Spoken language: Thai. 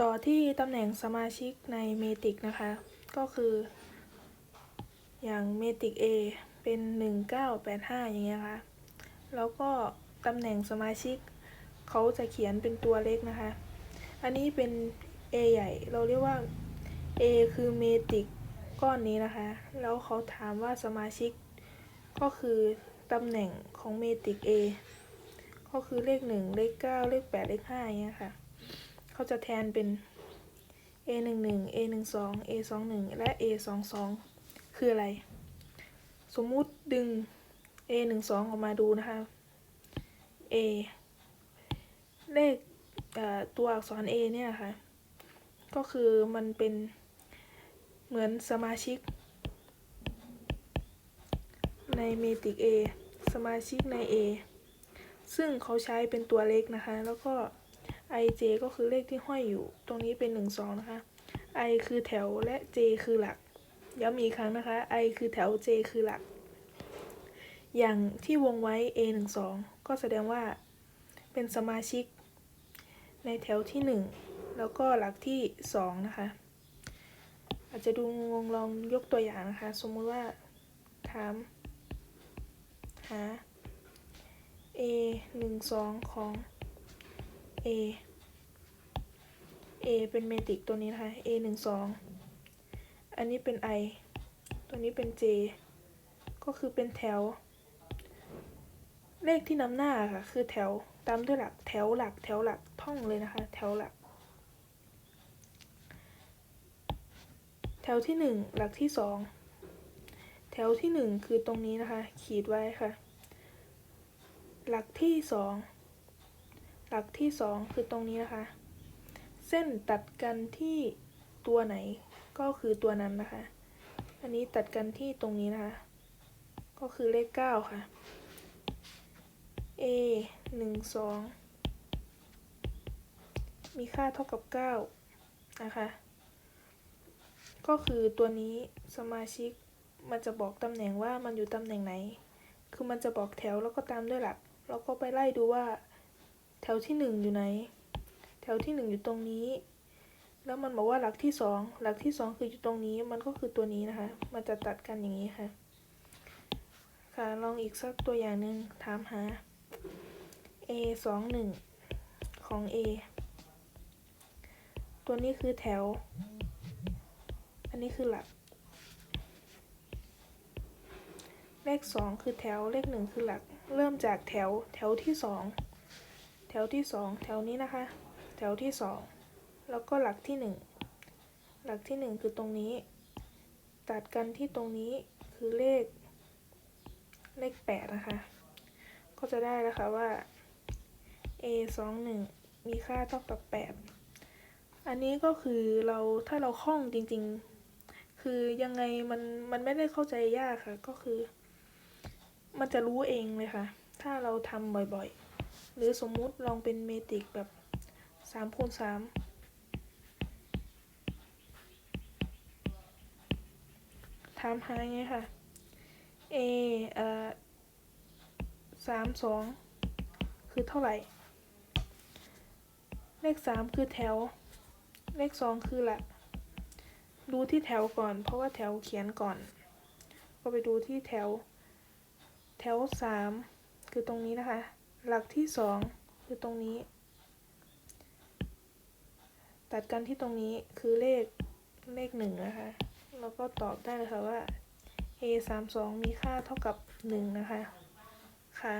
ต่อที่ตำแหน่งสมาชิกในเมติกนะคะ ก็คือ อย่างเมติก A เป็น 1985 อย่างเงี้ยค่ะ แล้วก็ตำแหน่งสมาชิกเขาจะเขียนเป็นตัวเล็กนะคะ อันนี้เป็น A ใหญ่ เราเรียกว่า A คือเมติกก้อนนี้นะคะ แล้วเขาถามว่าสมาชิกก็คือตำแหน่งของเมติก A ก็คือเลข 1 เลข 9 เลข 8 เลข5อย่างเงี้ยค่ะ เขาจะแทนเป็น A 1 1 A 1 2 A 2 1และ A 2 2คืออะไร สมมุติดึง A 1 2ออกมาดูนะคะ A เลขตัวอักษร A เนี่ยค่ะ ก็คือมันเป็นเหมือนสมาชิก ในเมติก A สมาชิกใน A ซึ่งเขาใช้เป็นตัวเลขนะคะ แล้วก็ ij ก็คือเลขที่ห้อยอยู่ ตรงนี้เป็น 1 2 นะคะ i คือแถวและ j คือหลัก ย้ำอีกครั้งนะคะ i คือแถว j คือหลัก อย่างที่วงไว้ a 1 2ก็แสดงว่าเป็นสมาชิก ในแถวที่ 1 แล้วก็หลักที่ 2 นะคะ อาจจะดูงงลองยกตัวอย่างนะคะ สมมุติว่าถามหา a 1 2ของ a a เป็นเมติกตัวนี้นะคะ a 1 2 อันนี้เป็น i ตัวนี้เป็น j ก็คือเป็นแถว เลขที่นำหน้าค่ะ คือแถวตามด้วยหลักแถวหลักแถวหลักท่องเลยนะคะ แถวหลัก แถวที่หนึ่งหลักที่สองแถวที่หนึ่งคือตรงนี้นะคะ ขีดไว้ค่ะ หลักที่สอง ลักที่สองคือตรงนี้นะคะ เส้นตัดกันที่ตัวไหนก็คือตัวนั้นนะคะ อันนี้ตัดกันที่ตรงนี้นะคะ ก็คือเลขเก้าค่ะ a หนึ่งสองมีค่าเท่ากับเก้านะคะ ก็คือตัวนี้สมาชิกมันจะบอกตำแหน่งว่ามันอยู่ตำแหน่งไหน คือมันจะบอกแถวแล้วก็ตามด้วยหลัก แล้วก็ไปไล่ดูว่า แถวที่หนึ่งอยู่ไหน แถวที่หนึ่งอยู่ตรงนี้ แล้วมันบอกว่าหลักที่สองหลักที่สองคืออยู่ตรงนี้ มันก็คือตัวนี้นะคะ มันจะตัดกันอย่างนี้ค่ะ ค่ะ ลองอีกสักตัวอย่างหนึ่งถามหา a สองหนึ่งของ a ตัวนี้คือแถว อันนี้คือหลัก เลขสองคือแถว เลขหนึ่งคือหลัก เริ่มจากแถว แถวที่สอง ถวที่สองแถวนี้นะคะ แถวที่สองแล้วก็หลักที่หนึ่งหลักที่หนึ่งคือตรงนี้ ตัดกันที่ตรงนี้คือเลข เลขแปดนะคะ ก็จะได้แล้วค่ะว่า a สองหนึ่งมีค่าเท่ากับแปดอันนี้ก็คือเราถ้าเราคล่องจริงๆ คือยังไงมันมันไม่ได้เข้าใจยากค่ะ ก็คือ มันจะรู้เองเลยค่ะ ถ้าเราทำบ่อยๆ หรือสมมุติลองเป็นเมตริกแบบสามคูณสามถามหาไงค่ะ a เอ่อสามสองคือเท่าไหร่ เลขสามคือแถว เลขสองคือหลัก ดูที่แถวก่อน เพราะว่าแถวเขียนก่อน ก็ไปดูที่แถว แถวสามคือตรงนี้นะคะ หลักที่สองคือตรงนี้ ตัดกันที่ตรงนี้คือเลขเลขหนึ่งนะคะแล้วก็ตอบได้เลยค่ะว่า a สามสองมีค่าเท่ากับหนึ่งนะคะค่ะ